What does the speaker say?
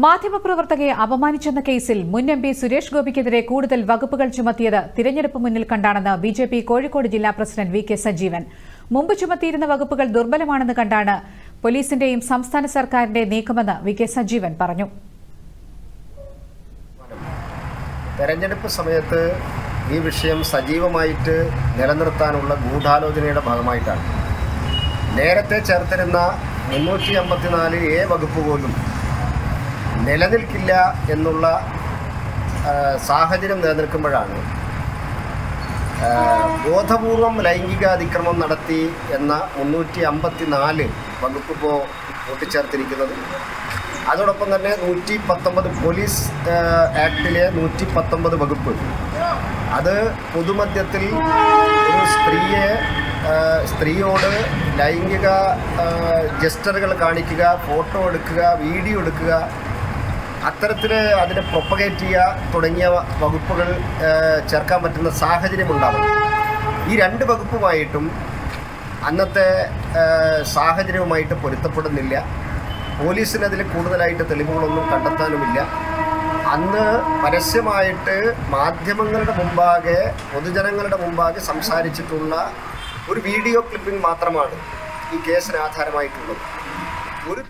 മാധ്യമപ്രവർത്തകയെ അപമാനിച്ചെന്ന കേസിൽ മുൻ M P Suresh ഗോപിക്കെതിരെ കൂടുതൽ വകുപ്പുകൾ ചുമത്തിയത് തിരഞ്ഞെടുപ്പ് മുന്നിൽ കണ്ടാണെന്ന് ബി ജെ പി കോഴിക്കോട് ജില്ലാ പ്രസിഡന്റ് വി കെ സജീവൻ. മുമ്പ് ചുമത്തിയിരുന്ന വകുപ്പുകൾ ദുർബലമാണെന്ന് കണ്ടാണ് പോലീസിന്റെയും സംസ്ഥാന സർക്കാരിന്റെ നീക്കമെന്ന് വി കെ സജീവൻ പറഞ്ഞു. തെരഞ്ഞെടുപ്പ് സമയത്ത് ഈ വിഷയം സജീവമായിട്ട് നിലനിർത്താനുള്ള ഗൂഢാലോചനയുടെ ഭാഗമായിട്ടാണ്. നേരത്തെ ചേർത്തിരുന്ന മുന്നൂറ്റി അമ്പത്തിനാല് എ വകുപ്പ് പോലും നിലനിൽക്കില്ല എന്നുള്ള സാഹചര്യം നിലനിൽക്കുമ്പോഴാണ് ബോധപൂർവം ലൈംഗികാതിക്രമം നടത്തി എന്ന മുന്നൂറ്റി അമ്പത്തി നാല് വകുപ്പ് ഇപ്പോൾ കൂട്ടിച്ചേർത്തിരിക്കുന്നത്. അതോടൊപ്പം തന്നെ നൂറ്റി പത്തൊമ്പത് പോലീസ് ആക്ടിലെ നൂറ്റി പത്തൊമ്പത് വകുപ്പ്. അത് പൊതുമധ്യത്തിൽ ഒരു സ്ത്രീയെ സ്ത്രീയോട് ലൈംഗിക ജസ്റ്ററുകൾ കാണിക്കുക ഫോട്ടോ എടുക്കുക വീഡിയോ എടുക്കുക അത്തരത്തിൽ അതിനെ പ്രൊപ്പഗേറ്റ് ചെയ്യുക തുടങ്ങിയ വകുപ്പുകൾ ചേർക്കാൻ പറ്റുന്ന സാഹചര്യം ഉണ്ടാവും ഈ രണ്ട് വകുപ്പുമായിട്ടും അന്നത്തെ സാഹചര്യവുമായിട്ട് പൊരുത്തപ്പെടുന്നില്ല. പോലീസിന് അതിൽ കൂടുതലായിട്ട് തെളിവുകളൊന്നും കണ്ടെത്താനുമില്ല. അന്ന് പരസ്യമായിട്ട് മാധ്യമങ്ങളുടെ മുമ്പാകെ പൊതുജനങ്ങളുടെ മുമ്പാകെ സംസാരിച്ചിട്ടുള്ള ഒരു വീഡിയോ ക്ലിപ്പിംഗ് മാത്രമാണ് ഈ കേസിന് ആധാരമായിട്ടുള്ളത്. ഒരു